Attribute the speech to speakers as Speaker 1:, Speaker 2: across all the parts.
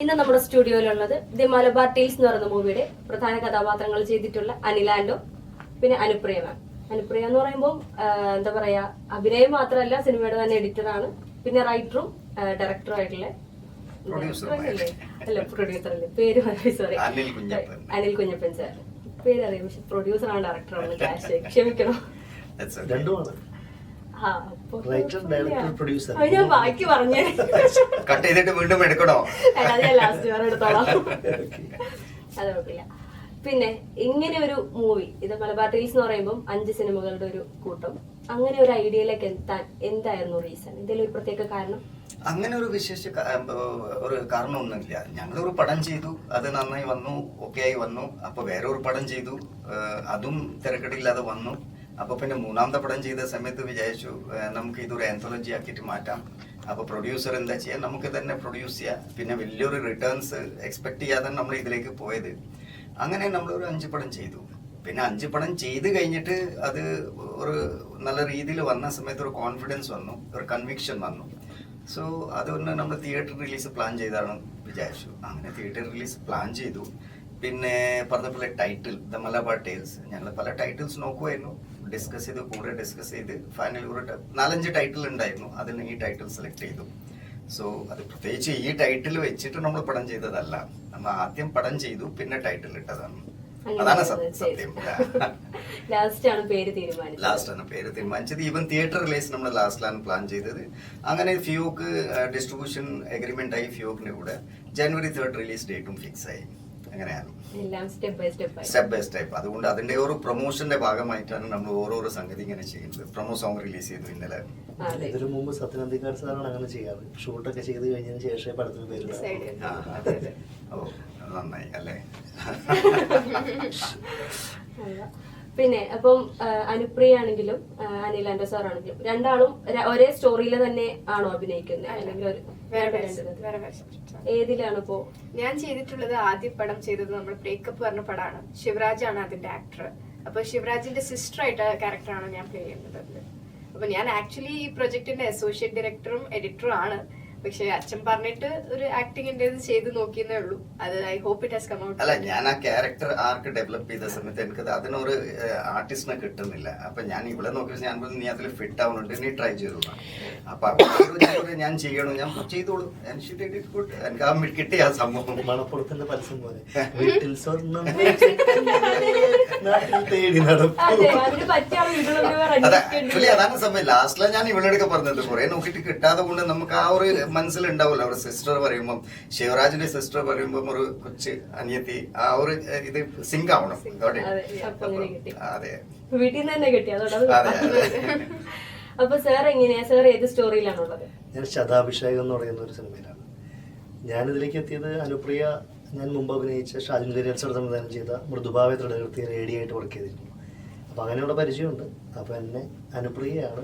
Speaker 1: ഇന്ന് നമ്മുടെ സ്റ്റുഡിയോയിലുള്ളത് the Malabar tales എന്ന് പറയുന്ന മൂവിയുടെ പ്രധാന കഥാപാത്രങ്ങൾ ചെയ്തിട്ടുള്ള അനിലാൻഡോ പിന്നെ അനുപ്രിയ മാം. അനുപ്രിയ എന്ന് പറയുമ്പോൾ എന്താ പറയാ അഭിനയം മാത്രമല്ല സിനിമയുടെ തന്നെ എഡിറ്ററാണ് പിന്നെ റൈറ്ററും ഡയറക്ടറും ആയിട്ടുള്ള പ്രൊഡ്യൂസർ അല്ലേ? അല്ല പ്രൊഡ്യൂസർ അല്ലേ? പേര് സോറി
Speaker 2: അനിൽ കുഞ്ഞപ്പൻ.
Speaker 1: സാർ പേര് അറിയാം പക്ഷെ പ്രൊഡ്യൂസറാണ് ഡയറക്ടറാണ് ക്യാഷ് ക്ഷമിക്കണം. ആ,
Speaker 3: പ്രൊഡ്യൂസർ
Speaker 1: അത് ഞാൻ ബാക്കി പറഞ്ഞു.
Speaker 2: കട്ട് ചെയ്തിട്ട് വീണ്ടും എടുക്കണോ?
Speaker 1: ഞാൻ ലാസ്റ്റ് വേറെ എടുത്തോളാം. അത് കുഴപ്പമില്ല. പിന്നെ ഇങ്ങനെ ഒരു മൂവി ഇത് മലബാർ ടീൽസ് എന്ന് പറയുമ്പോൾ അഞ്ച് സിനിമകളുടെ ഒരു കൂട്ടം. അങ്ങനെ ഒരു ഐഡിയയിലേക്ക് എത്താൻ എന്തായിരുന്നു റീസൺ എന്തെങ്കിലും ഒരു പ്രത്യേക കാരണം?
Speaker 2: അങ്ങനെ ഒരു വിശേഷ ഒരു കാരണമൊന്നുമില്ല. ഞങ്ങളൊരു പടം ചെയ്തു അത് നന്നായി വന്നു ഓക്കെ ആയി വന്നു. അപ്പൊ വേറെ ഒരു പടം ചെയ്തു. അതും തിരക്കടില്ലാതെ വന്നു. അപ്പൊ പിന്നെ മൂന്നാമത്തെ പടം ചെയ്ത സമയത്ത് വിചാരിച്ചു നമുക്ക് ഇതൊരു ആന്തോളജി ആക്കിയിട്ട് മാറ്റാം. അപ്പൊ പ്രൊഡ്യൂസർ എന്താ ചെയ്യാം? നമുക്ക് തന്നെ പ്രൊഡ്യൂസ് ചെയ്യാം. പിന്നെ വലിയൊരു റിട്ടേൺസ് എക്സ്പെക്ട് ചെയ്യാതെ നമ്മൾ ഇതിലേക്ക് പോയത്. അങ്ങനെ നമ്മളൊരു അഞ്ച് പടം ചെയ്തു. പിന്നെ അഞ്ച് പടം ചെയ്ത് കഴിഞ്ഞിട്ട് അത് ഒരു നല്ല രീതിയിൽ വന്ന സമയത്ത് ഒരു കോൺഫിഡൻസ് വന്നു ഒരു കൺവിക്ഷൻ വന്നു. സോ അതുകൊണ്ട് നമ്മൾ തിയേറ്റർ റിലീസ് പ്ലാൻ ചെയ്താണ് വിചാരിച്ചു. അങ്ങനെ തിയേറ്റർ റിലീസ് പ്ലാൻ ചെയ്തു. പിന്നെ പറഞ്ഞ പോലെ ടൈറ്റിൽ ദ മലബാർ ടേൽസ് ഞങ്ങൾ പല ടൈറ്റിൽസ് നോക്കുമായിരുന്നു ഡിസ്കസ് ചെയ്ത് കൂടെ ഡിസ്കസ് ചെയ്ത് ഫൈനൽ ഒരു നാലഞ്ച് ടൈറ്റിൽ ഉണ്ടായിരുന്നു. അതിൽ നിന്ന് ഈ ടൈറ്റിൽ സെലക്ട് ചെയ്തു. സോ അത് പ്രത്യേകിച്ച് ഈ ടൈറ്റിൽ വെച്ചിട്ട് നമ്മൾ പടം ചെയ്തതല്ല. നമ്മൾ ആദ്യം പടം ചെയ്തു പിന്നെ ടൈറ്റിൽ ഇട്ടതാണ്. അതാണ് സത്യം. സത്യം
Speaker 1: ലാസ്റ്റ് ആണ് പേര് തീരുമാനിച്ചത്.
Speaker 2: ലാസ്റ്റ് ആണ് പേര് തീരുമാനിച്ചത്. ഈവൻ തിയേറ്റർ റിലീസ് നമ്മൾ ലാസ്റ്റിലാണ് പ്ലാൻ ചെയ്തത്. അങ്ങനെ ഫ്യൂക്ക് ഡിസ്ട്രിബ്യൂഷൻ അഗ്രിമെന്റ് ആയി ഫിയോക്കിന്റെ കൂടെ ജനുവരി തേർഡ് റിലീസ് ഡേറ്റും ഫിക്സ് ആയി. അങ്ങനെയാണ്.
Speaker 1: എല്ലാം step by step
Speaker 2: step by step അതുകൊണ്ട് അതിന്റെ ഒരു പ്രൊമോഷന്റെ ഭാഗമായിട്ടാണ് നമ്മൾ ഓരോരോ സംഗതി ഇങ്ങനെ ചെയ്യുന്നത്. പ്രൊമോ സോങ് റിലീസ് ചെയ്തു ഇന്നലെ.
Speaker 3: ഇതിനു മുമ്പ് സത്യനന്ദിക്കാട് സാറാണ് അങ്ങനെ ചെയ്യാറ്. ഷൂട്ടൊക്കെ ചെയ്ത് കഴിഞ്ഞതിന് ശേഷമേ പടത്തിന് പേര്.
Speaker 2: ഓ നന്നായി അല്ല.
Speaker 1: പിന്നെ അപ്പം അനുപ്രിയ ആണെങ്കിലും അനിൽ അനിലാൻഡോ സാർ ആണെങ്കിലും രണ്ടാളും ഒരേ സ്റ്റോറിയിൽ തന്നെ ആണോ അഭിനയിക്കുന്നത്? അല്ലെങ്കിൽ. ഏതിലാണ് ഇപ്പോ?
Speaker 4: ഞാൻ ചെയ്തിട്ടുള്ളത് ആദ്യ പടം ചെയ്തത് നമ്മൾ ബ്രേക്കപ്പ് പറഞ്ഞ പടമാണ്. ശിവരാജ് ആണ് അതിന്റെ ആക്ടർ അപ്പൊ ശിവരാജിന്റെ സിസ്റ്റർ ആയിട്ട് ക്യാരക്ടറാണ് ഞാൻ പ്ലേ ചെയ്യുന്നത്. അപ്പൊ ഞാൻ ആക്ച്വലി ഈ പ്രൊജക്ടിന്റെ അസോസിയേറ്റ് ഡയറക്ടറും എഡിറ്ററും ആണ്. പക്ഷെ അച്ഛൻ പറഞ്ഞിട്ട് ഒരു ആക്ടിങ്ങിന്റെ ഇത് ചെയ്ത് നോക്കിയെന്നേ ഉള്ളൂ. അത് I hope it has come out
Speaker 2: അല്ല ഞാൻ ആ ക്യാരക്ടർ ആർക്ക് ഡെവലപ്പ് ചെയ്ത സമയത്ത് എനിക്ക് അതിനൊരു ആർട്ടിസ്റ്റിനെ കിട്ടുന്നില്ല. അപ്പൊ ഞാൻ ഇവിടെ നോക്കി ഞാൻ പറഞ്ഞു, നീ അതിൽ ഫിറ്റ് ആവുന്നുണ്ട് നീ ട്രൈ ചെയ്തു അപ്പൊ ഞാൻ ചെയ്യണു ഞാൻ ചെയ്തോളൂ. എനിക്ക് ആ കിട്ടിയ ആ സംഭവം.
Speaker 3: മണപ്പുറത്തിന്റെ പരസ്യം പോലെ. വീട്ടിൽ സ്വർണം നാട്ടിൽ തേടി
Speaker 2: അതാണ് സമയം ലാസ്റ്റിലാണ് ഞാൻ ഇവളുടെ പറഞ്ഞത് കുറെ നോക്കിയിട്ട് കിട്ടാതെ കൊണ്ട് നമുക്ക് ആ ഒരു മനസ്സിലുണ്ടാവില്ല. അവരുടെ സിസ്റ്റർ പറയുമ്പോൾ ശിവരാജിന്റെ സിസ്റ്റർ പറയുമ്പോൾ ഒരു കൊച്ച് അനിയത്തി ആ ഒരു ഇത് സിങ്ക് ആവണം. അതോടെ
Speaker 1: അതെ, അപ്പൊ കിട്ടി.
Speaker 2: അതെ.
Speaker 1: വീട്ടിൽ നിന്ന് തന്നെ കിട്ടി അപ്പൊ സാർ എങ്ങനെയാ? സാർ ഏത് സ്റ്റോറിയിലാണുള്ളത്
Speaker 3: ഞാൻ ശതാഭിഷേകം എന്ന് പറയുന്ന ഒരു സിനിമയിലാണ്. ഞാനിതിലേക്ക് എത്തിയത് അനുപ്രിയ ഞാൻ മുമ്പ് അഭിനയിച്ച ഷാജുൻ കരിയൽസോട് സംവിധാനം ചെയ്ത മൃദുഭാവ ദൃഢകൃതി റേഡിയായിട്ട് വർക്ക് ചെയ്തിരുന്നു. അപ്പോൾ അങ്ങനെയുള്ള പരിചയമുണ്ട്. അപ്പോൾ എന്നെ അനുപ്രിയയാണ്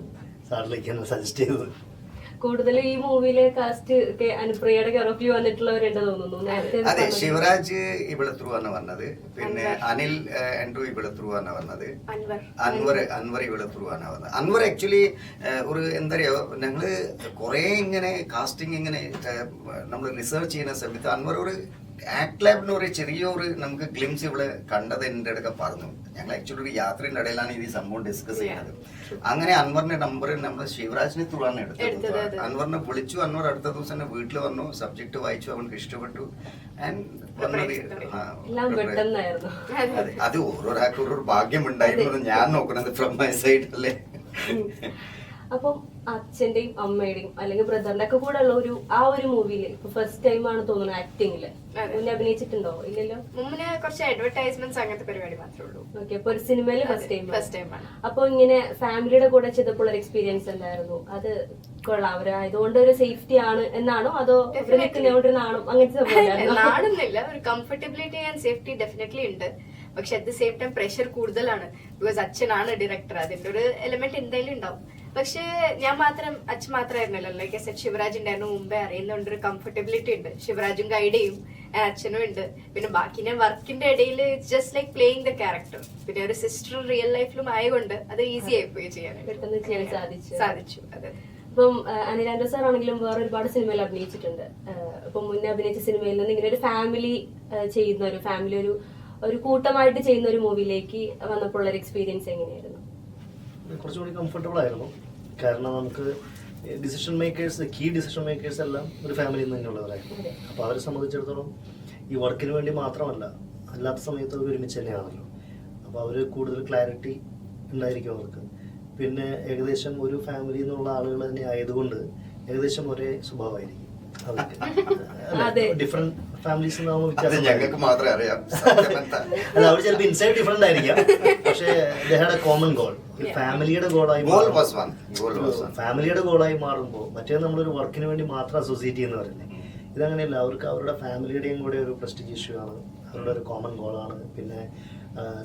Speaker 3: സാറിലേക്ക് എന്നെ സജസ്റ്റ് ചെയ്തത്.
Speaker 1: കൂടുതൽ ഈ മൂവിയിലെ കാസ്റ്റ് അനുപ്രിയയുടെ കെറോപ്പി വന്നിട്ടുള്ളവരുണ്ട് തോന്നുന്നു?
Speaker 2: അതെ ശിവരാജ് ഇവിടെ ത്രൂ ആണ് വന്നത്. പിന്നെ അനിൽ ആൻഡ്രു ഇവിടെ ത്രൂ ആണ് വന്നത്.
Speaker 4: അൻവർ.
Speaker 2: അൻവർ ഇവിടെ ത്രൂ ആണ് വന്നത്. അൻവർ ആക്ച്വലി ഒരു എന്താ പറയുക ഞങ്ങൾ കുറെ ഇങ്ങനെ കാസ്റ്റിംഗ് ഇങ്ങനെ നമ്മൾ റിസർച്ച് ചെയ്യുന്ന സമയത്ത് അൻവർ ഒരു ആക്ട് ലാബിന് ഒരു ചെറിയൊരു നമുക്ക് ഗ്ലിംസ് ഇവിടെ കണ്ടത് എന്റെ അടുക്ക പറഞ്ഞു. ഞങ്ങൾ ആക്ച്വലി ഒരു യാത്രയുടെ ഇടയിലാണ് ഈ സംഭവം ഡിസ്കസ് ചെയ്യുന്നത് അങ്ങനെ അൻവറിന്റെ നമ്പർ നമ്മൾ ശിവരാജിനെ തുടർന്ന് എടുത്തു എടുത്തത് അൻവറിനെ വിളിച്ചു. അൻവർ അടുത്ത ദിവസം തന്നെ വീട്ടിൽ വന്നു. സബ്ജക്ട് വായിച്ചു. അവനക്ക് ഇഷ്ടപ്പെട്ടു. ആൻഡ് അതെ. അത് ഓരോരാൾക്ക് ഓരോ ഭാഗ്യം ഉണ്ടായിരുന്നു ഞാൻ നോക്കുന്നത് ഫ്രം മൈ സൈഡ് അല്ലേ?
Speaker 1: അപ്പം അച്ഛന്റെയും അമ്മയുടെയും അല്ലെങ്കിൽ ബ്രദറിന്റെ ഒക്കെ കൂടെ ഉള്ള ഒരു ആ ഒരു മൂവിയിൽ ഇപ്പൊ ഫസ്റ്റ് ടൈം ആണ് തോന്നുന്നത്
Speaker 4: ആക്ടിങ്ങിൽ.
Speaker 1: മുന്നേ അഭിനയിച്ചിട്ടുണ്ടോ? ഇല്ലല്ലോ?
Speaker 4: മുമ്പേ കുറച്ച് അഡ്വർടൈസ്മെന്റ് അങ്ങനത്തെ പരിപാടി മാത്രമേ ഉള്ളൂ.
Speaker 1: ഓക്കെ അപ്പൊ ഒരു സിനിമയിൽ ഫസ്റ്റ് ടൈം
Speaker 4: ഫസ്റ്റ് ടൈം ആണ്.
Speaker 1: അപ്പൊ ഇങ്ങനെ ഫാമിലിയുടെ കൂടെ ചെയ്തപ്പോൾ ഒരു എക്സ്പീരിയൻസ് ഉണ്ടായിരുന്നു അത് കൊള്ളാം. അവർ ആയതുകൊണ്ട് ഒരു സേഫ്റ്റി ആണ് എന്നാണോ? അതോ അവർ
Speaker 4: Definitely.
Speaker 1: ഒരു നാണോ അങ്ങനത്തെ?
Speaker 4: നാടുന്നില്ല ഒരു കംഫർട്ടബിലിറ്റി ആൻഡ് സേഫ്റ്റി ഡെഫിനറ്റ്ലി ഉണ്ട്. പക്ഷെ at the same time pressure കൂടുതലാണ്. ബിക്കോസ് അച്ഛനാണ് ഡയറക്ടർ അതിന്റെ ഒരു എലമെന്റ് എന്തായാലും ഉണ്ടാവും. പക്ഷേ ഞാൻ മാത്രം അച്ഛൻ മാത്രമായിരുന്നല്ലോ. ലൈക്ക് സെറ്റ് ശിവരാജ് ഉണ്ടായിരുന്നു മുമ്പേ അറിയുന്നുണ്ട് ഒരു കംഫർട്ടബിലിറ്റി ഉണ്ട്. ശിവരാജും ഗൈഡ് ചെയ്യും അച്ഛനും ഉണ്ട്. പിന്നെ ബാക്കി ഞാൻ വർക്കിന്റെ ഇടയിൽ just like playing the character പിന്നെ ഒരു സിസ്റ്റർ റിയൽ ലൈഫിലും ആയതുകൊണ്ട് അത് ഈസി ആയി പോയി ചെയ്യാൻ.
Speaker 1: പെട്ടെന്ന് ചെയ്യാൻ സാധിച്ചു.
Speaker 4: സാധിച്ചു അതെ.
Speaker 1: ഇപ്പം ആ, സാർ ആണെങ്കിലും വേറെ ഒരുപാട് സിനിമയിൽ അഭിനയിച്ചിട്ടുണ്ട്. ഇപ്പം മുന്നേ അഭിനയിച്ച സിനിമയിൽ നിന്ന് ഇങ്ങനെ ഒരു ഫാമിലി ചെയ്യുന്ന ഒരു ഫാമിലി ഒരു ഒരു കൂട്ടമായിട്ട് ചെയ്യുന്ന ഒരു മൂവിയിലേക്ക് വന്നപ്പോൾ ഒരു എക്സ്പീരിയൻസ് എങ്ങനെയായിരുന്നു?
Speaker 3: കുറച്ചുകൂടി കംഫർട്ടബിൾ ആയിരുന്നു. കാരണം നമുക്ക് decision makers key decision makers എല്ലാം ഒരു ഫാമിലിയിൽ നിന്ന് തന്നെയുള്ളവരായിരുന്നു അപ്പോൾ അവരെ സംബന്ധിച്ചിടത്തോളം ഈ വർക്കിന് വേണ്ടി മാത്രമല്ല അല്ലാത്ത സമയത്ത് അവർ ഒരുമിച്ച് തന്നെയാണല്ലോ. അപ്പോൾ അവർ കൂടുതൽ ക്ലാരിറ്റി ഉണ്ടായിരിക്കും അവർക്ക്. പിന്നെ ഏകദേശം ഒരു ഫാമിലിയിൽ നിന്നുള്ള ആളുകൾ തന്നെ ആയതുകൊണ്ട് ഏകദേശം ഒരേ സ്വഭാവമായിരിക്കും. ഡിഫറെന്റ് ഫാമിലീസ്
Speaker 2: ഞങ്ങൾക്ക് മാത്രമേ അറിയാം?
Speaker 3: അല്ല അവർ ചിലപ്പോൾ ഇൻസൈഡ് ഡിഫറെന്റ് ആയിരിക്കാം. പക്ഷേ ഹാഡ് എ കോമൺ ഗോൾ ഫാമിലിയുടെ ഗോളായി. ഫാമിലിയുടെ ഗോളായി മാറുമ്പോൾ മറ്റേ നമ്മളൊരു വർക്കിന് വേണ്ടി മാത്രം അസോസിയേറ്റ് ചെയ്യുന്ന പറയുന്നത്. ഇതങ്ങനെയല്ല അവർക്ക് അവരുടെ ഫാമിലിയുടെയും കൂടെ ഒരു പ്രസ്റ്റീജ് ഇഷ്യൂ ആണ്. അവരുടെ ഒരു കോമൺ ഗോളാണ് പിന്നെ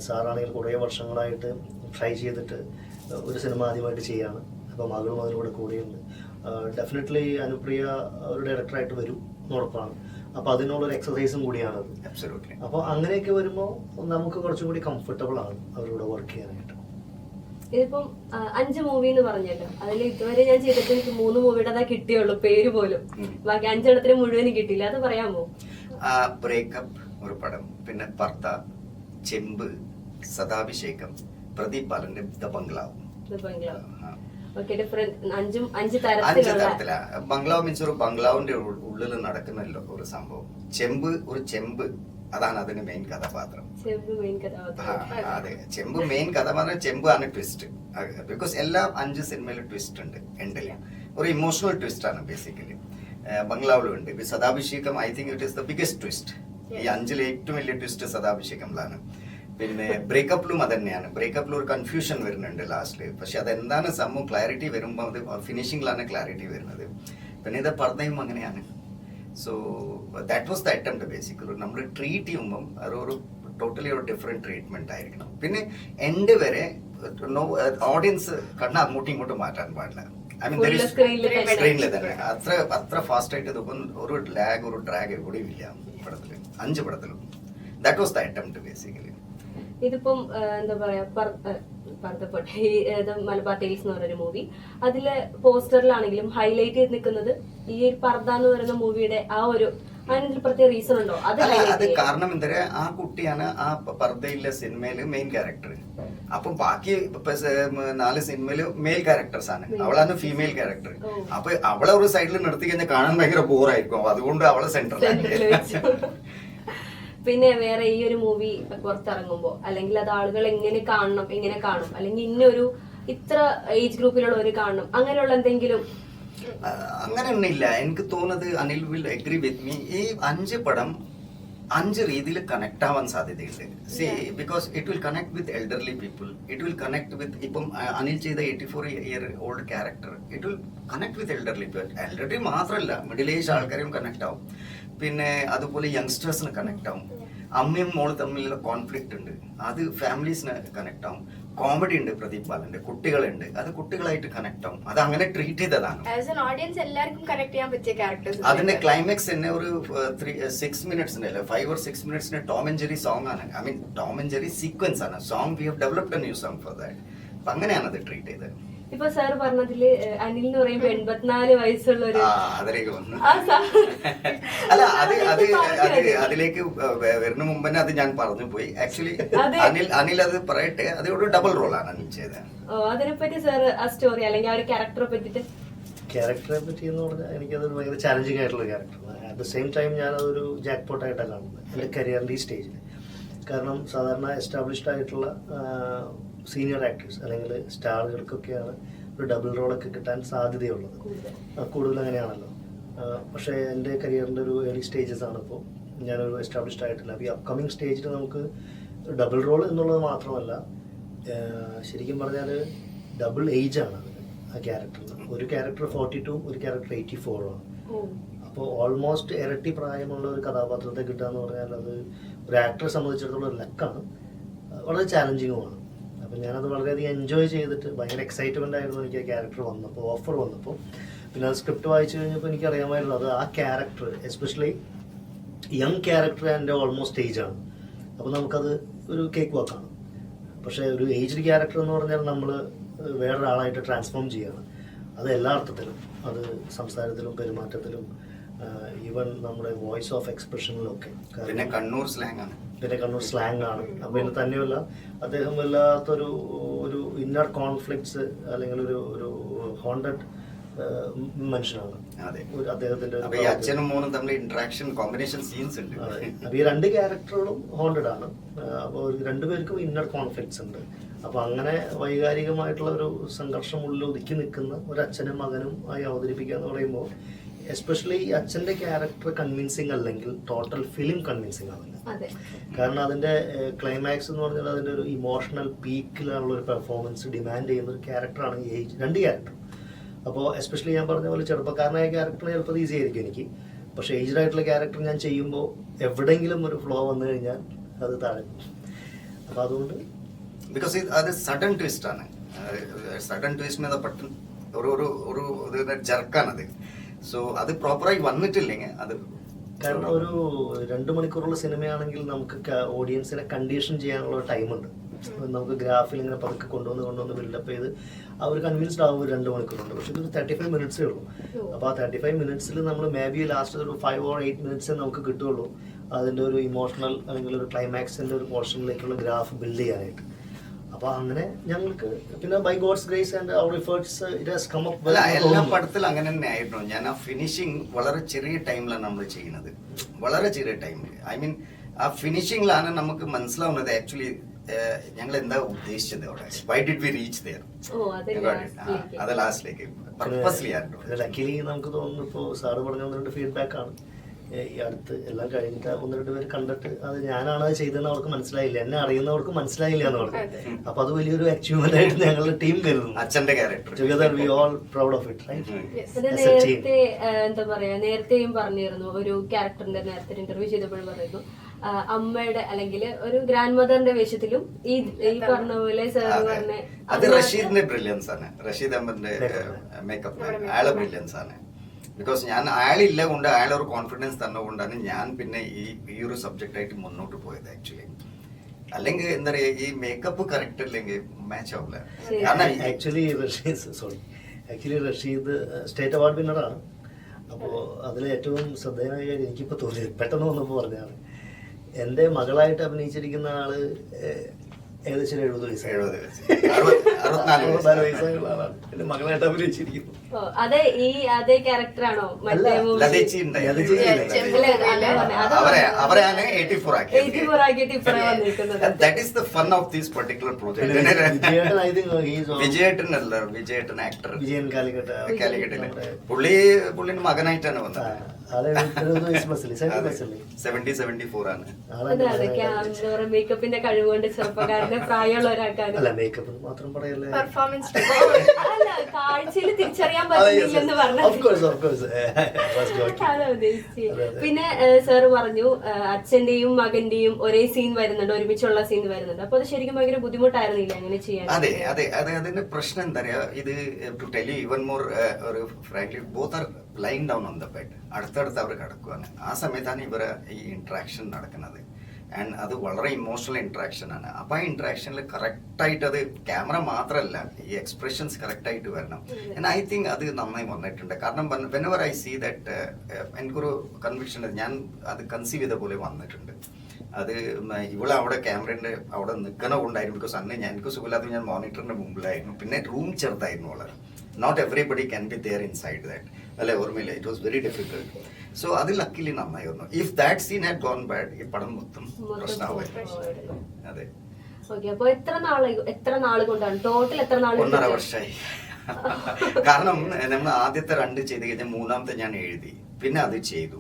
Speaker 3: സാറാണെങ്കിൽ കുറേ വർഷങ്ങളായിട്ട് ട്രൈ ചെയ്തിട്ട് ഒരു സിനിമ ആദ്യമായിട്ട് ചെയ്യാണ്. അപ്പോൾ മകളും അതിലൂടെ കൂടെയുണ്ട്. ഡെഫിനറ്റ്ലി അനുപ്രിയ ഒരു ഡയറക്ടറായിട്ട് വരും ഉറപ്പാണ്. അപ്പോൾ അതിനുള്ളൊരു എക്സസൈസും കൂടിയാണത്. അപ്പോൾ അങ്ങനെയൊക്കെ വരുമ്പോൾ നമുക്ക് കുറച്ചും കൂടി കംഫർട്ടബിൾ ആണ് അവരോട് വർക്ക് ചെയ്യാനായിട്ട്.
Speaker 1: ഇതിപ്പം അഞ്ച് മൂവി എന്ന് പറഞ്ഞല്ലോ. അതിൽ ഇതുവരെ ഞാൻ ചെയ്തിട്ട് എനിക്ക് മൂന്ന് മൂവിയുടെ അതാ കിട്ടിയുള്ളൂ പേര് പോലും. ബാക്കി അഞ്ചെണ്ണത്തിന് മുഴുവനും കിട്ടിയില്ല. അത് പറയാമോ
Speaker 2: ബ്രേക്കപ്പ് ഒരു പടം. പിന്നെ പർത്ത ചെമ്പ് സദാഭിഷേകം പ്രദീപ് ബാലന്റെ ദ ബംഗ്ലാവ്.
Speaker 1: ബംഗ്ലാവ്. അഞ്ചും
Speaker 2: തരത്തിലാ. ബംഗ്ലാവ് മീൻസ് ഒരു ബംഗ്ലാവിന്റെ ഉള്ളിൽ നടക്കുന്നല്ലോ ഒരു സംഭവം. ചെമ്പ് ഒരു ചെമ്പ് അതാണ് അതിന്റെ മെയിൻ കഥാപാത്രം. അതെ. ചെമ്പ് മെയിൻ കഥാപാത്രം ചെമ്പ് ആണ് ട്വിസ്റ്റ് ബിക്കോസ് എല്ലാ അഞ്ച് സിനിമയിലും ട്വിസ്റ്റ് ഉണ്ട് എൻഡിൽ. ഒരു ഇമോഷണൽ ട്വിസ്റ്റ് ആണ് ബേസിക്കലി ബംഗ്ലാവിലും ഉണ്ട്. Sadabhishekam I think it is the biggest twist ഈ അഞ്ചിലെ ഏറ്റവും വലിയ ട്വിസ്റ്റ് സദാഭിഷേകം പിന്നെ ബ്രേക്കപ്പിലും അത് തന്നെയാണ് ബ്രേക്കപ്പിൽ ഒരു കൺഫ്യൂഷൻ വരുന്നുണ്ട് ലാസ്റ്റിൽ പക്ഷെ അതെന്താണ് സംഭവം? ക്ലാരിറ്റി വരുമ്പോൾ അത് ഫിനിഷിംഗിലാണ് ക്ലാരിറ്റി വരുന്നത്. പിന്നെ ഇത് പറഞ്ഞയും അങ്ങനെയാണ്. So that was the attempt basically നമ്മൾ ട്രീറ്റ് ചെയ്യുമ്പം അത് ഒരു ടോട്ടലി ഒരു ഡിഫറെന്റ് ട്രീറ്റ്മെന്റ് ആയിരിക്കണം. പിന്നെ എൻഡ് വരെ ഓഡിയൻസ് കണ്ണ് അങ്ങോട്ടും ഇങ്ങോട്ടും മാറ്റാൻ പാടില്ല. I mean. സ്ക്രീനിൽ തന്നെ അത്ര അത്ര ഫാസ്റ്റ് ആയിട്ട് ഇതൊന്നും ഒരു ലാഗ് ഒരു ഡ്രാഗ് എവിടെയും ഇല്ല പടത്തിൽ അഞ്ച് പടത്തിലും. That was the attempt basically
Speaker 1: ഇതിപ്പം എന്താ പറയാ പർദ്ദപ്പൊട്ട് ഈ മലബാർ ടേൽസ് എന്ന് പറയുന്ന മൂവി അതിൽ പോസ്റ്ററിലാണെങ്കിലും ഹൈലൈറ്റ് ചെയ്ത് നിൽക്കുന്നത് ഈ ഒരു പർദ്ദ എന്ന് പറയുന്ന മൂവിയുടെ ആ ഒരു അത്.
Speaker 2: കാരണം എന്താ പറയാ ആ കുട്ടിയാണ് ആ പർദ്ദയിലെ സിനിമയിൽ മെയിൻ ക്യാരക്ടർ അപ്പം ബാക്കി നാല് സിനിമയിൽ മെയിൽ ക്യാരക്ടേഴ്സ് ആണ്. അവളാണ് ഫീമെയിൽ ക്യാരക്ടർ. അപ്പൊ അവളെ ഒരു സൈഡിൽ നിർത്തി കഴിഞ്ഞാൽ കാണാൻ ഭയങ്കര ബോറായിരിക്കും അതുകൊണ്ട് അവളെ സെന്ററിലാണ്
Speaker 1: പിന്നെ വേറെ ഈ ഒരു മൂവി പുറത്തിറങ്ങുമ്പോ അല്ലെങ്കിൽ അത് ആളുകൾ എങ്ങനെ കാണണം എങ്ങനെ കാണും അല്ലെങ്കിൽ ഇന്നൊരു ഇത്ര ഏജ് ഗ്രൂപ്പിലുള്ളവർ കാണണം അങ്ങനെയുള്ള എന്തെങ്കിലും?
Speaker 2: അങ്ങനെ ഒന്നുമില്ല എനിക്ക് തോന്നുന്നത് Anil will agree with me ഈ അഞ്ച് പടം അഞ്ച് രീതിയിൽ കണക്ട് ആവാൻ സാധ്യതയുണ്ട്. See because it will connect with elderly people it will connect with ഇപ്പം അനിൽ ചെയ്ത eighty four year old character it will connect with elderly elderly മാത്രമല്ല മിഡിൽ ഏജ് ആൾക്കാരും കണക്ട് ആവും. പിന്നെ അതുപോലെ യങ്സ്റ്റേഴ്സിന് കണക്ട് ആവും. അമ്മയും മോൾ തമ്മിലുള്ള കോൺഫ്ലിക്റ്റ് ഉണ്ട്. അത് ഫാമിലീസിന് കണക്ട് ആവും. കോമഡി ഉണ്ട് പ്രദീപ് ബാലന്റെ കുട്ടികളുണ്ട്. അത് കുട്ടികളായിട്ട് കണക്ട് ആവും. അത് അങ്ങനെ ട്രീറ്റ് ചെയ്തതാണ്.
Speaker 4: ഓഡിയൻസ് എല്ലാവർക്കും കണക്ട് ചെയ്യാൻ പറ്റിയ ക്യാരക്ടേഴ്സ്
Speaker 2: അതിന്റെ ക്ലൈമാക്സ് തന്നെ ഒരു ത്രീ സിക്സ് മിനിറ്റ്സിന്റെ അല്ലെ? ഫൈവ് ഓർ സിക്സ് മിനിറ്റ്സിന്റെ ടോം ആൻഡ് ജെറി സോങ് ആണ്. I mean Tom and Jerry sequence ആണ്. Song we have developed a new song for that അപ്പൊ അങ്ങനെയാണ് അത് ട്രീറ്റ് ചെയ്തത്.
Speaker 1: ഇപ്പൊ സാർ പറഞ്ഞതിൽ അനിൽ എന്ന് പറയുമ്പോ എൺപത്തിനാല് വയസ്സുള്ള ഒരു
Speaker 2: ആ അതിലേക്ക് വന്നു. അല്ല അത് അത്
Speaker 1: അതിലേക്ക്
Speaker 2: അത് അതിലേക്ക് വരുന്ന മുമ്പ് തന്നെ അത് ഞാൻ പറഞ്ഞു പോയി. ആക്ച്വലി അനിൽ അനിൽ അത് പറയട്ടെ അത് ഒരു ഡബിൾ റോളാണ് അനിൽ ചെയ്തത്.
Speaker 1: ഓ അതിനെപ്പറ്റി സാർ ആ സ്റ്റോറി അല്ലെങ്കിൽ ആ ഒരു ക്യാരക്ടറെ പറ്റിട്ട്?
Speaker 3: ക്യാരക്ടറെ പറ്റി എന്ന് പറഞ്ഞാൽ എനിക്കത് ഭയങ്കര ചാലഞ്ചിങ് ആയിട്ടുള്ള ക്യാരക്ടറാണ് അറ്റ് ദ സെയിം ടൈം ഞാനതൊരു ജാക്ക് പോട്ടായിട്ടാണ് കാണുന്നത്. എന്റെ കരിയറിന്റെ ഈ സ്റ്റേജിൽ കാരണം സാധാരണ എസ്റ്റാബ്ലിഷ്ഡ് ആയിട്ടുള്ള സീനിയർ ആക്ടേഴ്സ് അല്ലെങ്കിൽ സ്റ്റാറുകൾക്കൊക്കെയാണ് ഒരു ഡബിൾ റോളൊക്കെ കിട്ടാൻ സാധ്യതയുള്ളത്.
Speaker 1: കൂടുതൽ
Speaker 3: അങ്ങനെയാണല്ലോ. പക്ഷേ എന്റെ കരിയറിന്റെ ഒരു ഏർലി സ്റ്റേജസ് ആണ് ഇപ്പോൾ. ഞാനൊരു എസ്റ്റാബ്ലിഷ്ഡ് ആയിട്ടില്ല. അപ്പോൾ ഈ അപ്കമിങ് സ്റ്റേജിൽ നമുക്ക് ഡബിൾ റോൾ എന്നുള്ളത് മാത്രമല്ല ശരിക്കും പറഞ്ഞാൽ ഡബിൾ ഏജ് ആണ് അതിന് ആ ക്യാരക്ടറിന് ഒരു ക്യാരക്ടർ ഫോർട്ടി ടു ഒരു ക്യാരക്ടർ എയ്റ്റി ഫോറുമാണ് അപ്പോൾ ഓൾമോസ്റ്റ് ഇരട്ടി പ്രായമുള്ള ഒരു കഥാപാത്രത്തെ കിട്ടുക എന്ന് പറഞ്ഞാൽ അത് ഒരു ആക്ടറെ സംബന്ധിച്ചിടത്തോളം ഒരു ലക്കാണ്. വളരെ ചാലഞ്ചിങ്ങുമാണ് അപ്പോൾ ഞാനത് വളരെയധികം എൻജോയ് ചെയ്തിട്ട് ഭയങ്കര എക്സൈറ്റ്മെന്റ് ആയിരുന്നു എനിക്ക് ആ ക്യാരക്ടർ വന്നപ്പോൾ ഓഫർ വന്നപ്പോൾ പിന്നെ അത് സ്ക്രിപ്റ്റ് വായിച്ചു കഴിഞ്ഞപ്പോൾ എനിക്ക് അറിയാമായിരുന്നു അത് ആ ക്യാരക്ടർ എസ്പെഷ്യലി യങ് ക്യാരക്ടർ എന്റെ ഓൾമോസ്റ്റ് ഏജ് ആണ്. അപ്പോൾ നമുക്കത് ഒരു കേക്ക് വാക്കാണ് പക്ഷേ ഒരു ഏജ്ഡ് ക്യാരക്ടർ എന്ന് പറഞ്ഞാൽ നമ്മൾ വേറൊരാളായിട്ട് ട്രാൻസ്ഫോം ചെയ്യണം. അത് എല്ലാ അർത്ഥത്തിലും അത് സംസാരത്തിലും പെരുമാറ്റത്തിലും ഈവൻ നമ്മുടെ വോയിസ് ഓഫ് എക്സ്പ്രഷനിലും ഒക്കെ.
Speaker 2: പിന്നെ കണ്ണൂർ സ്ലാങ് ആണ്.
Speaker 3: പിന്നെ കണ്ണൂർ സ്ലാങ് ആണ്. അപ്പൊ പിന്നെ തന്നെയല്ല അദ്ദേഹം വല്ലാത്തൊരു ഒരു ഇന്നർ കോൺഫ്ലിക്ട്സ് അല്ലെങ്കിൽ ഒരു ഒരു ഹോണ്ടഡ് മനുഷ്യനാണ്. അദ്ദേഹത്തിന്റെ ഒരു
Speaker 2: അപ്പൊ ഈ അച്ഛനും മോനും തമ്മിൽ ഇന്ററാക്ഷൻ കോമ്പിനേഷൻ സീൻസ് ഉണ്ട്.
Speaker 3: അപ്പൊ ഈ രണ്ട് ക്യാരക്ടറുകളും ഹോണ്ടഡ് ആണ്. അപ്പോൾ രണ്ടുപേർക്കും ഇന്നർ കോൺഫ്ലിക്ട്സ് ഉണ്ട്. അപ്പൊ അങ്ങനെ വൈകാരികമായിട്ടുള്ള ഒരു സംഘർഷം ഉള്ളിൽ ഒതുക്കി നിൽക്കുന്ന ഒരു അച്ഛനും മകനും ആയി അവതരിപ്പിക്കുക എന്ന് പറയുമ്പോൾ എസ്പെഷ്യലി ഈ അച്ഛന്റെ ക്യാരക്ടർ കൺവിൻസിങ് അല്ലെങ്കിൽ ടോട്ടൽ ഫിലിം കൺവിൻസിങ് ആവില്ല
Speaker 1: അതെ
Speaker 3: കാരണം അതിന്റെ ക്ലൈമാക്സ് എന്ന് പറഞ്ഞാൽ അതിന്റെ ഒരു ഇമോഷണൽ പീക്കിലുള്ള ഒരു പെർഫോമൻസ് ഡിമാൻഡ് ചെയ്യുന്ന ഒരു ക്യാരക്ടറാണ് ഈ ഏജ് രണ്ട് ക്യാരക്ടർ അപ്പോൾ എസ്പെഷ്യലി ഞാൻ പറഞ്ഞ പോലെ ചെറുപ്പക്കാരനായ ക്യാരക്ടർ ചിലപ്പോൾ ഈസി ആയിരിക്കും എനിക്ക് പക്ഷേ ഏജ്ഡ് ആയിട്ടുള്ള ക്യാരക്ടർ ഞാൻ ചെയ്യുമ്പോൾ എവിടെയെങ്കിലും ഒരു ഫ്ലോ വന്നു കഴിഞ്ഞാൽ അത് താഴെ അപ്പോൾ അതുകൊണ്ട്
Speaker 2: ബിക്കോസ് അത് സഡൻ ട്വിസ്റ്റ് ആണ് സഡൻ ട്വിസ്റ്റ് പെട്ടെന്ന് ഒരു ഒരു ഒരു ഇത് ജർക്കാണത് സോ അത് പ്രോപ്പറായി വന്നിട്ടില്ലെങ്കിൽ അത്
Speaker 3: കാരണം ഒരു രണ്ട് മണിക്കൂറുള്ള സിനിമയാണെങ്കിൽ നമുക്ക് ഓഡിയൻസിനെ കണ്ടീഷൻ ചെയ്യാനുള്ള ഉണ്ട്. നമുക്ക് ഗ്രാഫിൽ ഇങ്ങനെ പതുക്കെ കൊണ്ടുവന്ന് കൊണ്ടുവന്ന് ബിൽഡപ്പ് ചെയ്ത് അവർ കൺവിൻസ്ഡ് ആവും ഒരു രണ്ട് മണിക്കൂറുണ്ട്. പക്ഷെ ഇതൊരു തേർട്ടി ഫൈവ് മിനിറ്റ്സേ ഉള്ളൂ അപ്പോൾ ആ തേർട്ടി ഫൈവ് മിനിറ്റ്സിൽ നമ്മൾ മേ ബി ലാസ്റ്റ് ഒരു ഫൈവ് ഓർ എയ്റ്റ് മിനിറ്റ്സേ നമുക്ക് കിട്ടുള്ളൂ അതിന്റെ ഒരു ഇമോഷണൽ അല്ലെങ്കിൽ ഒരു ക്ലൈമാക്സിന്റെ ഒരു പോർഷനിലേക്കുള്ള ഗ്രാഫ് ബിൽഡ് ചെയ്യാനായിട്ട്. അപ്പോൾ അങ്ങനെ ഞങ്ങൾക്ക് പിന്നെ by God's grace and our efforts it has come up
Speaker 2: അല്ല എല്ലാ പടത്തിലും അങ്ങനെ തന്നെ ആയിരുന്നു. ഞാൻ ആ ഫിനിഷിങ് വളരെ ചെറിയ ടൈമിലാണ് നമ്മൾ ചെയ്യുന്നത്. വളരെ ചെറിയ ടൈമിൽ ഐ മീൻ ആ ഫിനിഷിംഗിലാണ് നമുക്ക് മനസ്സിലാവുന്നത് ആക്ച്വലി ഞങ്ങൾ എന്താ ഉദ്ദേശിച്ചത് അവിടെ? Why did we reach there
Speaker 1: ഓ അത് ലാസ്റ്റിലേക്ക്
Speaker 2: പർപ്പസ്ലി ആയിരുന്നു.
Speaker 3: ലക്കിലി നമുക്ക് തോന്നുന്നു ഇപ്പോൾ സാറ് പറഞ്ഞു ഫീഡ്ബാക്ക് ആണ്. ഈ അടുത്ത് എല്ലാം കഴിഞ്ഞിട്ട് ഒന്ന് രണ്ട് പേര് കണ്ടിട്ട് അത് ഞാനാണ് അത് ചെയ്തതെന്ന് അവർക്ക് മനസ്സിലായില്ല. എന്നെ അറിയുന്നവർക്ക് മനസ്സിലായില്ല എന്ന് പറഞ്ഞു. അപ്പൊ അത് വലിയൊരു അച്ചീവ്മെന്റ് ആയിട്ട് ഞങ്ങളുടെ ടീം കരുതുന്നു.
Speaker 2: അച്ഛന്റെ character
Speaker 3: together we all proud of it right
Speaker 4: Yes.
Speaker 1: അത്
Speaker 3: As a team.
Speaker 1: നേരത്തെ എന്താ പറയാ നേരത്തെയും പറഞ്ഞിരുന്നു. ഒരു ക്യാരക്ടറിന്റെ നേരത്തെ ഇന്റർവ്യൂ ചെയ്തപ്പോഴും പറയുന്നു. അമ്മയുടെ അല്ലെങ്കിൽ ഒരു ഗ്രാൻഡ് മദറിന്റെ വേഷത്തിലും ഈ ഈ പറഞ്ഞ പോലെ സാർ പറഞ്ഞ
Speaker 2: അത് റഷീദിന്റെ ബ്രില്യൻസ് ആണ്. റഷീദ് അമ്മന്റെ മേക്കപ്പ് അയാളെ ബ്രില്യൻസ് ആണ്. ബിക്കോസ് ഞാൻ അയാളില്ല കൊണ്ട് അയാളെ ഒരു കോൺഫിഡൻസ് തന്നെ കൊണ്ടാണ് ഞാൻ പിന്നെ ഈ ഈ ഒരു സബ്ജക്റ്റ് ആയിട്ട് മുന്നോട്ട് പോയത് ആക്ച്വലി അല്ലെങ്കിൽ എന്താ പറയാ ഈ മേക്കപ്പ് കറക്റ്റ് അല്ലെങ്കിൽ മാച്ച് ആവില്ല. കാരണം
Speaker 3: actually Rashid sorry actually Rashid state award വിന്നറാണ് അപ്പോൾ അതിൽ ഏറ്റവും ശ്രദ്ധേയമായ കാര്യം എനിക്കിപ്പോൾ തോന്നിയത് പെട്ടെന്ന് വന്നപ്പോൾ പറഞ്ഞാണ് എന്റെ മകളായിട്ട് അഭിനയിച്ചിരിക്കുന്ന ആൾ ഏകദേശം എഴുപത് വയസ്സ്
Speaker 2: എഴുപത് വയസ്സ്. അറുപത്തിനാല്
Speaker 3: വയസ്സായുള്ള ആളാണ് മകളായിട്ട് അഭിനയിച്ചിരിക്കുന്നു
Speaker 1: അതെ ഈ അതേ ക്യാരക്ടറാണോ മറ്റേ?
Speaker 2: ലതേച്ചി ഉണ്ടായി.
Speaker 1: അതാ
Speaker 2: അവരെ
Speaker 1: പറഞ്ഞെ.
Speaker 2: അവരെയാണ് എയ്റ്റി ഫോർ
Speaker 1: 84 ആക്കിയിട്ട് ഇപ്പഴാ വന്നിരിക്കുന്നത്.
Speaker 2: That is the fun of these particular
Speaker 3: വിജയേട്ടൻ I think he's
Speaker 2: വിജയേട്ടൻ അല്ല വിജയേട്ടൻ ആക്ടർ
Speaker 3: വിജയൻ കാലിക്കട്ട്.
Speaker 2: പുള്ളി പുള്ളിന്റെ മകനായിട്ടാണ് വന്നത്. സെവന്റി സെവന്റി ഫോർ ആണ്.
Speaker 1: മേക്കപ്പിന്റെ കഴിവുകൊണ്ട് ചെറുപ്പക്കാരനെ പ്രായമുള്ള ഒരാൾക്കാണ്
Speaker 3: മേക്കപ്പ് മാത്രം പറയല്ലേ?
Speaker 4: പെർഫോമൻസ്
Speaker 1: അല്ല കാഴ്ചയിൽ തിരിച്ചറിയാൻ. പിന്നെ സാർ പറഞ്ഞു അച്ഛന്റെയും മകന്റെയും ഒരേ സീൻ വരുന്നുണ്ട് ഒരുമിച്ചുള്ള സീൻ വരുന്നുണ്ട്. അപ്പൊ അത് ശരിക്കും ഭയങ്കര ബുദ്ധിമുട്ടായിരുന്നില്ല അങ്ങനെ ചെയ്യാൻ?
Speaker 2: അതെ അതെ അതെ. അതിന്റെ പ്രശ്നം എന്താ പറയാ ഇത് ടു ടെൽ ഈവൻ മോർ ഒരു frankly both are lying down on the bed അടുത്തടുത്ത് അവർ കിടക്കുവാണ്. ആ സമയത്താണ് ഇവർ ഈ ഇൻട്രാക്ഷൻ നടക്കുന്നത്. ആൻഡ് അത് വളരെ ഇമോഷണൽ ഇൻട്രാക്ഷൻ ആണ്. അപ്പൊ ആ ഇൻട്രാക്ഷനിൽ കറക്റ്റായിട്ട് അത് ക്യാമറ മാത്രമല്ല ഈ എക്സ്പ്രഷൻസ് കറക്റ്റായിട്ട് വരണം. ആൻഡ് ഐ തിങ്ക് അത് നന്നായി വന്നിട്ടുണ്ട്. കാരണം വെനവർ ഐ സീ ദറ്റ് എനിക്കൊരു കൺവിക്ഷൻ ഞാൻ അത് കൺസീവ് ചെയ്ത പോലെ വന്നിട്ടുണ്ട്. അത് ഇവിടെ അവിടെ ക്യാമറയുടെ അവിടെ നിൽക്കണ കൊണ്ടായിരുന്നു ബിക്കോസ് അന്ന് ഞാൻ എനിക്ക് സുഖമില്ലാത്ത ഞാൻ മോണിറ്ററിന്റെ മുമ്പിലായിരുന്നു. പിന്നെ റൂം ചെറുതായിരുന്നു വളരെ. Not everybody can be there inside that അല്ലെ ഓർമ്മയില്ല. It was very difficult so അത് ലക്കിലി നന്നായി വന്നു if that scene had gone bad ഈ പടം മൊത്തം പ്രശ്നമായി അതെ.
Speaker 1: അപ്പൊ എത്ര നാളെ എത്ര നാൾ കൊണ്ടാണ്? ടോട്ടൽ എത്ര നാൾ
Speaker 2: ഒന്നര? വർഷമായി കാരണം നമ്മൾ ആദ്യത്തെ രണ്ട് ചെയ്ത് കഴിഞ്ഞാൽ മൂന്നാമത്തെ ഞാൻ എഴുതി. പിന്നെ അത് ചെയ്തു.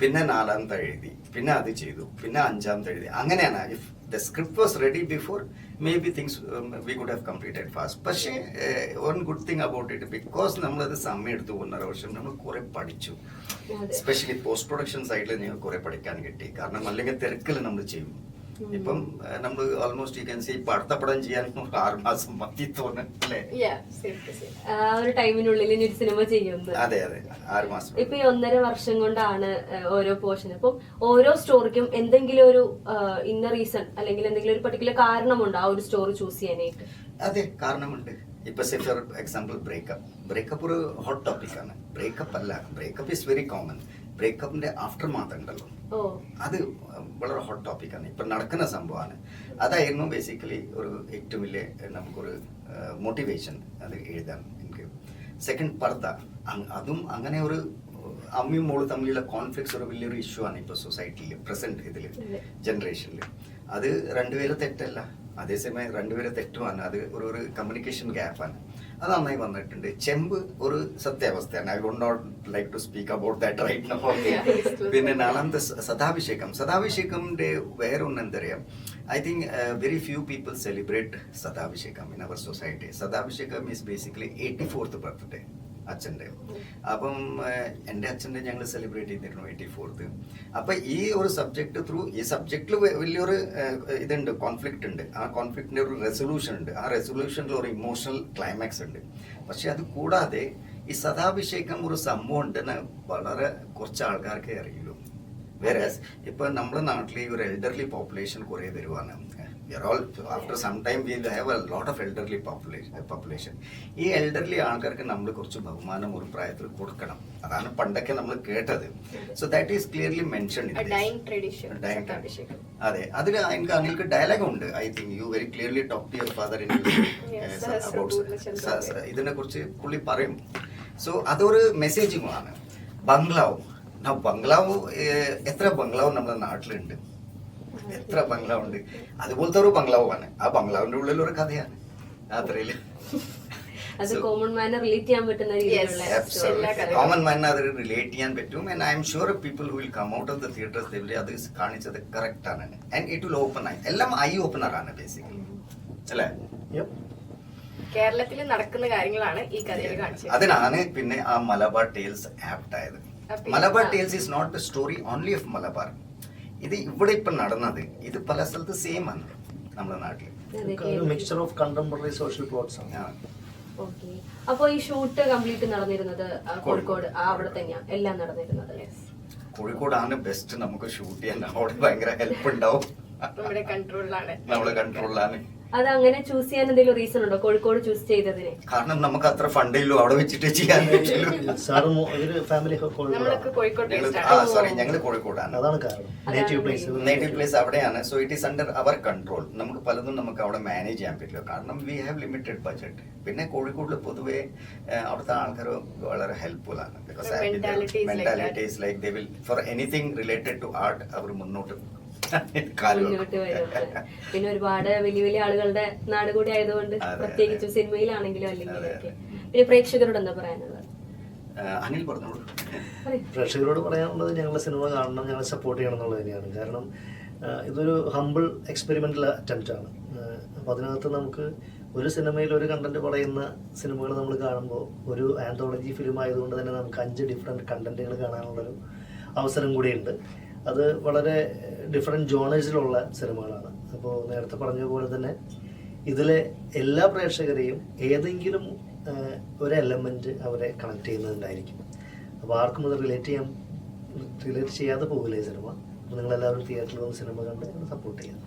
Speaker 2: പിന്നെ നാലാം എഴുതി പിന്നെ അത് ചെയ്തു പിന്നെ അഞ്ചാമത്തെ എഴുതി അങ്ങനെയാണ് if the script was ready before maybe things we could have completed fast പക്ഷേ one good thing about it because നമ്മളത് സമയം എടുത്തു ഒന്നര വർഷം നമ്മൾ കുറെ പഠിച്ചു. സ്പെഷ്യലി പോസ്റ്റ് പ്രൊഡക്ഷൻ സൈഡിൽ ഞങ്ങൾ കുറെ പഠിക്കാൻ കിട്ടി. കാരണം അല്ലെങ്കിൽ തിരക്കിൽ നമ്മൾ ചെയ്യും. ഇപ്പം നമ്മൾ ഓൾമോസ്റ്റ് യു ക്യാൻ സി ഇപ്പൊ അടുത്ത പടം ചെയ്യാൻ ആറുമാസം ആറ് മാസം മതി തോന്നുന്നു അല്ലേ
Speaker 1: ആ ഒരു ടൈമിനുള്ളിൽ ഇനി ഒരു സിനിമ ചെയ്യുന്നത്.
Speaker 2: അതെ അതെ ആറ് മാസം
Speaker 1: ഇപ്പൊ ഈ ഒന്നര വർഷം കൊണ്ടാണ് ഓരോ പോർഷൻ അപ്പം ഓരോ സ്റ്റോറിക്കും എന്തെങ്കിലും ഒരു ഇന്ന റീസൺ അല്ലെങ്കിൽ എന്തെങ്കിലും ഒരു പർട്ടിക്കുലർ കാരണമുണ്ട് ആ ഒരു സ്റ്റോറി ചൂസ് ചെയ്യാനായിട്ട്?
Speaker 2: അതെ കാരണമുണ്ട്. ഇപ്പൊ say for example breakup breakup ഒരു ഹോട്ട് ടോപ്പിക്കാണ് ബ്രേക്കപ്പ് അല്ല. ബ്രേക്കപ്പ് ഇസ് വെരി കോമൺ ബ്രേക്കപ്പിന്റെ ആഫ്റ്റർ മാത്ത് ഉണ്ടല്ലോ അത് വളരെ ഹോട്ട് ടോപ്പിക്കാണ് ഇപ്പൊ നടക്കുന്ന സംഭവമാണ്. അതായിരുന്നു ബേസിക്കലി ഒരു ഏറ്റവും വലിയ നമുക്കൊരു മോട്ടിവേഷൻ അത് എഴുതാൻ എനിക്ക്. സെക്കൻഡ് പർദ്ദ. അതും അങ്ങനെ ഒരു അമ്മയും മോൾ തമ്മിലുള്ള കോൺഫ്ലിക്ട്സ് ഒരു വലിയൊരു ഇഷ്യൂ ആണ് ഇപ്പൊ സൊസൈറ്റിയിൽ പ്രസന്റ് ഇതിൽ. ജനറേഷനിൽ അത് രണ്ടുപേരെ തെറ്റല്ല. അതേസമയം രണ്ടുപേരെ തെറ്റുമാണ്. അത് ഒരു ഒരു കമ്മ്യൂണിക്കേഷൻ ഗ്യാപ്പാണ് അത് നന്നായി വന്നിട്ടുണ്ട്. ചെമ്പ് ഒരു സത്യാവസ്ഥയാണ്. I won't not like to speak about that right no പിന്നെ നാലാമത്തെ സദാഭിഷേകം. സദാഭിഷേകംന്റെ വേറെ ഒന്നെന്തറിയാം I think very few people celebrate Sadabhishekam in our society Sadabhishekam is basically eighty fourth birthday അച്ഛന്റെ. അപ്പം എന്റെ അച്ഛന്റെ ഞങ്ങൾ സെലിബ്രേറ്റ് ചെയ്തിരുന്നു എയ്റ്റി ഫോർത്ത് അപ്പം ഈ ഒരു സബ്ജക്റ്റ് ത്രൂ ഈ സബ്ജക്റ്റിൽ വലിയൊരു ഇതുണ്ട് കോൺഫ്ലിക്റ്റ് ഉണ്ട്. ആ കോൺഫ്ലിക്റ്റിന്റെ ഒരു റെസൊല്യൂഷൻ ഉണ്ട്. ആ റെസൊല്യൂഷനിൽ ഒരു ഇമോഷണൽ ക്ലൈമാക്സ് ഉണ്ട്. പക്ഷെ അത് കൂടാതെ ഈ സദാഭിഷേകം ഒരു സംഭവം ഉണ്ടെന്ന് വളരെ കുറച്ച് ആൾക്കാർക്കേ അറിയുള്ളൂ. വേറെ ഇപ്പം നമ്മുടെ നാട്ടിൽ ഈ ഒരു എൽഡർലി പോപ്പുലേഷൻ കുറേ വരുവാണ്. All after some time will have a lot of elderly population ഈ എൽഡർലി ആൾക്കാർക്ക് നമ്മൾ കുറച്ച് ബഹുമാനം ഒരു പ്രായത്തിൽ കൊടുക്കണം. അതാണ് പണ്ടൊക്കെ നമ്മൾ കേട്ടത്. So that is clearly mention അതെ. അതിൽ എനിക്ക് അനിൽക്ക് ഡയലോഗ് ഉണ്ട്. I think you very clearly talk to your father in. ഇതിനെ കുറിച്ച് പുള്ളി പറയും. സോ അതൊരു മെസ്സേജിങ് ആണ് ബംഗ്ലാവ്. ബംഗ്ലാവ് ഏഹ്, എത്ര ബംഗ്ലാവ് നമ്മുടെ നാട്ടിലുണ്ട്? എത്ര ബംഗ്ലാവ് ഉണ്ട് അതുപോലത്തെ ഒരു ബംഗ്ലാവാണ് ആ ബംഗ്ലാവിന്റെ ഉള്ളിൽ ഒരു കഥയാണ്. യാത്രയിൽ
Speaker 1: അത് കോമൺ മാനെ റിലേറ്റ് ചെയ്യാൻ പറ്റുന്ന.
Speaker 2: കോമൺ മാൻ അത് റിലേറ്റ് ചെയ്യാൻ പറ്റും. And I'm sure people who will come out of the theatres they അത് കാണിച്ചത് കറക്റ്റ് ആണ്. ആൻഡ് ഇറ്റ് വിൽ ഓപ്പൺ ആയി. എല്ലാം ഐ ഓപ്പണർ ആണ് ബേസിക്കലി അല്ലേ.
Speaker 4: കേരളത്തിൽ നടക്കുന്ന കാര്യങ്ങളാണ് ഈ കഥയിൽ കാണിച്ചത്.
Speaker 2: അതിനാണ് പിന്നെ ആ മലബാർ ടേൽസ് ആപ്റ്റ് ആയത്. Malabar. Tales is not a story only of Malabar. ഇത് ഇവിടെ ഇപ്പൊ നടന്നത് ഇത് പല സ്ഥലത്ത് സെയിം ആണ് നമ്മുടെ നാട്ടിൽ
Speaker 3: ഒരു mixture of contemporary social plots ആണ്.
Speaker 2: ആ.
Speaker 1: ഓക്കെ. അപ്പൊ ഈ ഷൂട്ട് കംപ്ലീറ്റ് നടന്നിരുന്നത് കോഴിക്കോട്. അവിടെ എല്ലാം നടന്നിരുന്നത്
Speaker 2: കോഴിക്കോടാണ് ബെസ്റ്റ് നമുക്ക് ഷൂട്ട് ചെയ്യാൻ അവിടെ ഭയങ്കര ഹെൽപ്പ് ഉണ്ടാവും.
Speaker 4: നമ്മുടെ കൺട്രോളിലാണ്
Speaker 1: അത് അങ്ങനെ ചൂസ് ചെയ്യാൻ എന്തെങ്കിലും റീസൺ ഉണ്ടോ? കോഴിക്കോട് ചൂസ് ചെയ്തതിന്?
Speaker 2: കാരണം നമുക്ക് അത്ര ഫണ്ടേ ഉള്ളൂ അവിടെ വെച്ചിട്ട് ചെയ്യാൻ
Speaker 3: സാറ് ഇതൊരു ഫാമിലി.
Speaker 2: സോറി ഞങ്ങൾ കോഴിക്കോടാണ്.
Speaker 3: അതാണ് കാരണം. നേറ്റീവ് പ്ലേസ്
Speaker 2: നേറ്റീവ് പ്ലേസ് അവിടെയാണ്. So it is under our control നമുക്ക് പലതും നമുക്ക് അവിടെ മാനേജ് ചെയ്യാൻ പറ്റില്ല. കാരണം വി ഹാവ് ലിമിറ്റഡ് ബഡ്ജറ്റ് പിന്നെ കോഴിക്കോട് പൊതുവെ അവിടുത്തെ ആൾക്കാർ വളരെ ഹെൽപ്ഫുൾ ആണ്. Because mentalities like they will for anything related to art അവർ മുന്നോട്ട്.
Speaker 1: വരും പിന്നെ ഒരുപാട് വലിയ വലിയ ആളുകളുടെ നാട് കൂടി ആയതുകൊണ്ട് പ്രത്യേകിച്ചും സിനിമയിലാണെങ്കിലും അല്ലെങ്കിൽ. പിന്നെ പ്രേക്ഷകരോട് എന്താ പറയാനുള്ളത്?
Speaker 2: അനിൽ പറഞ്ഞോളൂ.
Speaker 3: പ്രേക്ഷകരോട് പറയാനുള്ളത് ഞങ്ങളുടെ സിനിമ കാണണം ഞങ്ങൾ സപ്പോർട്ട് ചെയ്യണം എന്നുള്ളത് തന്നെയാണ്. കാരണം ഇതൊരു ഹമ്പിൾ എക്സ്പെരിമെന്റൽ അറ്റംപ്റ്റ് ആണ്. അപ്പോൾ അതിനകത്ത് നമുക്ക് ഒരു സിനിമയിൽ ഒരു കണ്ടന്റ് പറയുന്ന സിനിമകൾ നമ്മൾ കാണുമ്പോൾ ഒരു ആന്തോളജി ഫിലിം ആയതുകൊണ്ട് തന്നെ നമുക്ക് അഞ്ച് ഡിഫറെന്റ് കണ്ടന്റുകൾ കാണാനുള്ളൊരു അവസരം കൂടിയുണ്ട്. അത് വളരെ ഡിഫറെന്റ് ജോണേഴ്സിലുള്ള സിനിമകളാണ്. അപ്പോൾ നേരത്തെ പറഞ്ഞ പോലെ തന്നെ ഇതിലെ എല്ലാ പ്രേക്ഷകരെയും ഏതെങ്കിലും ഒരു എലമെന്റ് അവരെ കണക്ട് ചെയ്യുന്നുണ്ടായിരിക്കും അപ്പോൾ ആർക്കും അത് റിലേറ്റ് ചെയ്യാൻ റിലേറ്റ് ചെയ്യാതെ പോകില്ല ഈ സിനിമ. അപ്പോൾ നിങ്ങളെല്ലാവരും തിയേറ്ററിൽ വന്ന് സിനിമ കണ്ട് സപ്പോർട്ട് ചെയ്യാം.